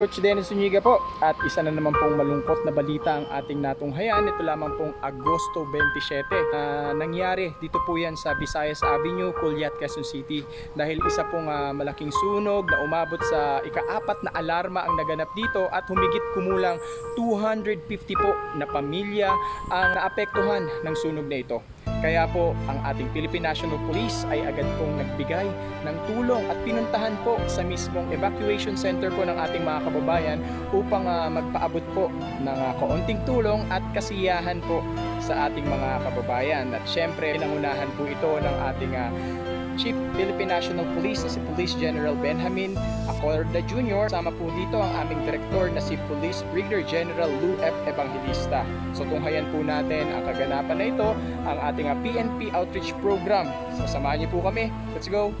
Coach Dennis Zuniga po at isa na naman pong malungkot na balita ang ating natunghayan. Ito lamang pong Agosto 27. Ah, nangyari dito po yan sa Visayas Avenue, Culiat, Quezon City dahil isa pong ah, malaking sunog na umabot sa ikaapat na alarma ang naganap dito at humigit kumulang 250 po na pamilya ang naapektuhan ng sunog na ito. Kaya po ang ating Philippine National Police ay agad pong nagbigay ng tulong at pinuntahan po sa mismong evacuation center po ng ating mga kababayan upang ah, magpaabot po ng ah, kaunting tulong at kasiyahan po sa ating mga kababayan. At syempre, pinangunahan po ito ng ating ah, Chief Philippine National Police na si Police General Benjamin Acorda Jr. Sama po dito ang aming direktor na si Police Brigadier General Lou F. Evangelista. So tunghayan po natin ang kaganapan na ito, ang ating ah, PNP Outreach Program. So samahan niyo po kami. Let's go!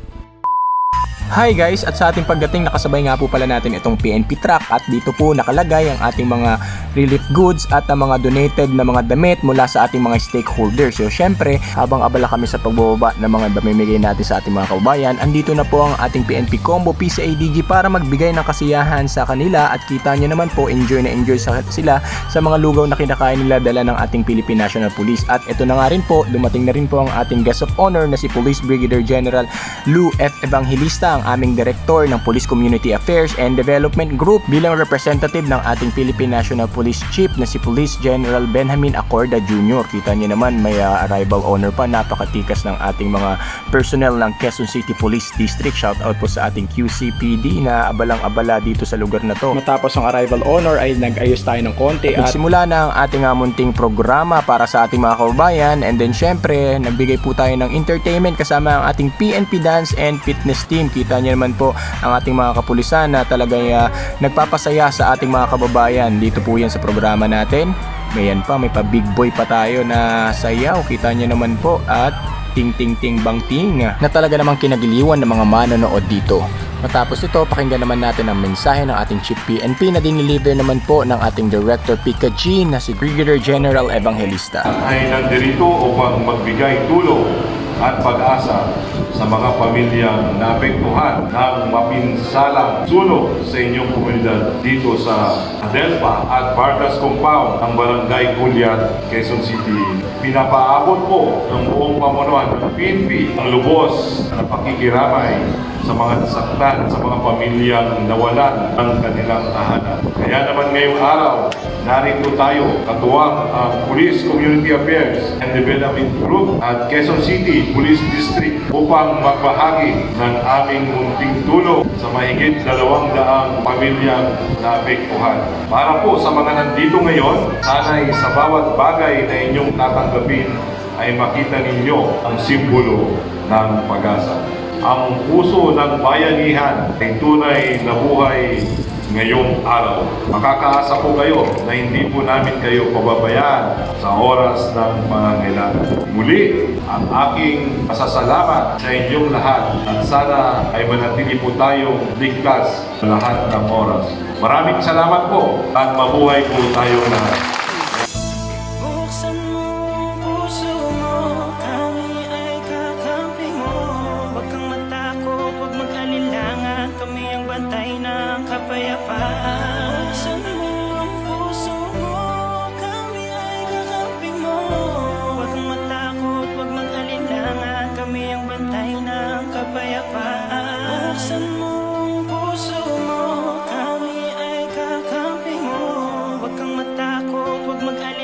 Hi guys! At sa ating pagdating nakasabay nga po pala natin itong PNP truck at dito po nakalagay ang ating mga relief goods at ang mga donated na mga damit mula sa ating mga stakeholders. So syempre, habang abala kami sa pagbababa ng mga pamimigay natin sa ating mga kaubayan, andito na po ang ating PNP Combo PCADG para magbigay ng kasiyahan sa kanila at kita nyo naman po, enjoy na enjoy sa sila sa mga lugaw na kinakain nila dala ng ating Philippine National Police. At ito na nga rin po, dumating na rin po ang ating guest of honor na si Police Brigadier General Lou F. Evangelista, ang aming Director ng Police Community Affairs and Development Group bilang representative ng ating Philippine National Police Chief na si Police General Benjamin Acorda Jr. Kita niyo naman may uh, arrival honor pa, napakatikas ng ating mga personnel ng Quezon City Police District. Shout out po sa ating QCPD na abalang-abala dito sa lugar na to. Matapos ang arrival honor ay nag-ayos tayo ng konti at simula na ang ating uh, munting programa para sa ating mga kababayan and then syempre nagbigay po tayo ng entertainment kasama ang ating PNP Dance and Fitness Team. Kita niyo naman po ang ating mga kapulisan na talagang uh, nagpapasaya sa ating mga kababayan. Dito po yan sa programa natin. Mayan pa, may pa big boy pa tayo na sayaw. Kita niyo naman po at ting ting ting bang ting na talaga namang kinagiliwan ng mga manonood dito. Matapos ito, pakinggan naman natin ang mensahe ng ating Chief PNP na diniliver naman po ng ating Director Pika G na si Brigadier General Evangelista. ay nandirito upang magbigay tulong at pag-asa sa mga pamilyang naapektuhan ng mapinsalang sunog sa inyong komunidad dito sa Adelpa at Vargas Compound ng Barangay Culiat, Quezon City. Pinapaabot po ng buong pamunuan ng PNP ang lubos na pakikiramay sa mga nasaktan sa mga pamilyang nawalan ng kanilang tahanan. Kaya naman ngayong araw, narito tayo katuwang ang Police Community Affairs and Development Group at Quezon City Police District upang magbahagi ng aming munting tulong sa mahigit dalawang daang pamilyang naapektuhan. Para po sa mga nandito ngayon, sana'y sa bawat bagay na inyong tatanggapin ay makita ninyo ang simbolo ng pag-asa. Ang puso ng bayanihan ay tunay na buhay ngayong araw. Makakaasa po kayo na hindi po namin kayo pababayaan sa oras ng pangangailangan. Muli, ang aking pasasalamat sa inyong lahat at sana ay manatili po tayong ligtas sa lahat ng oras. Maraming salamat po at mabuhay po tayong lahat.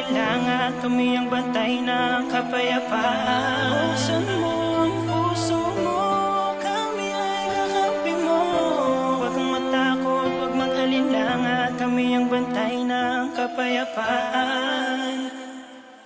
Mag-alilangan Kami ang bantay ng kapayapaan Buksan mo ang puso mo. Kami ay kakampi mo. Huwag matakot, huwag mag-alilangan Kami ang bantay ng kapayapaan